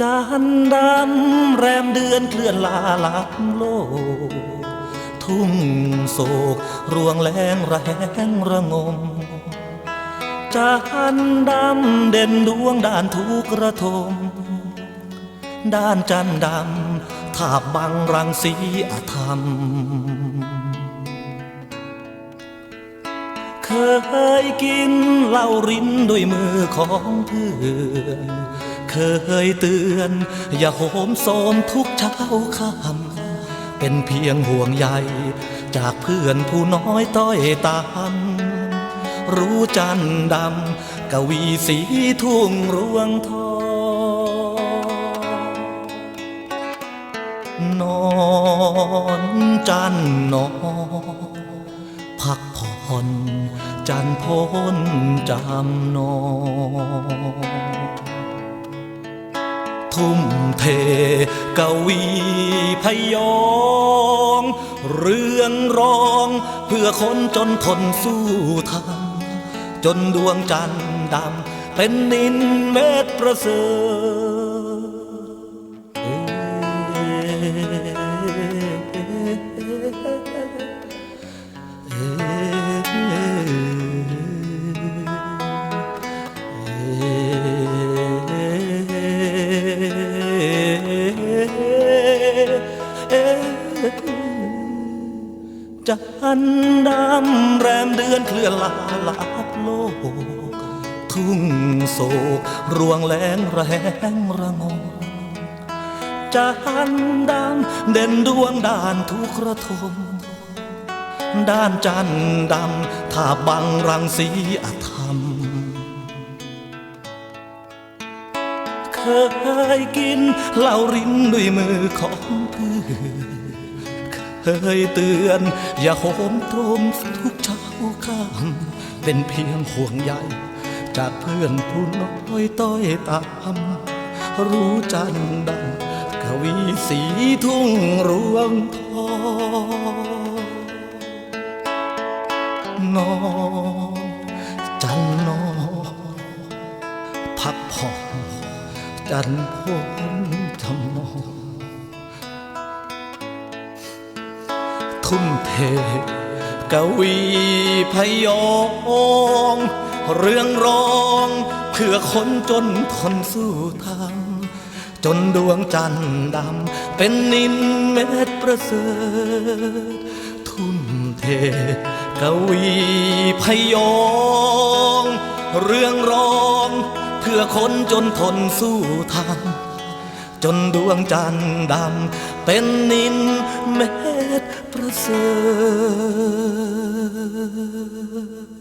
จันดำแรมเดือนเคลื่อนลาลับโลก ทุ่งโศกรวงแรงแรงระงมจันดำเด่นดวงด้านทุกระทม ด้านจันดำทาบบังรังสีอธรรม เคยกินเหล้ารินด้วยมือของเพื่อน เคยเตือน อย่าโหมโซมทุกเช้าค่ำเป็นเพียงห่วงใยจากเพื่อนผู้น้อยต้อยตามรู้จันดำกวีสีทุ่งรวงทองนอนจันนอนพักผ่อนจันพ้นจำนอน ทุ่มเทกวีพยองเรื่องร้อง เพื่อคนจนทนสู้ทำจนดวงจันทร์ดำเป็นนินเม็ดประเสริฐ จันดำแรมเดือนเคลื่อนลาลับโลก ทุ่งโศกรวงแรงแรงระงมจันดำเด่นดวงด้านทุกระทมด้านจันดำถ้าบังรังสีอัธ เคยกินเหล้ารินด้วยมือของเพื่อนเคยเตือน อย่าโหมโตรมทุกเช้าค่ำเป็นเพียงห่วงใยจากเพื่อนผู้น้อยต้อยตามรู้จันดังกวีสีทุ่งรวงทองนอจันนอพักผ่อน จันพ้นทำนอทุ่มเทกวีพยองเรื่องร้องเพื่อคนจนทนสู้ทางจนดวงจันทร์ดำเป็นนินเม็ดประเสริฐทุ่มเทกวีพยองเรื่องร้อง พื่อคนจนทนสู้ทางจนดวงจันทร์ดำเป็นนินเม็ดประเสริฐ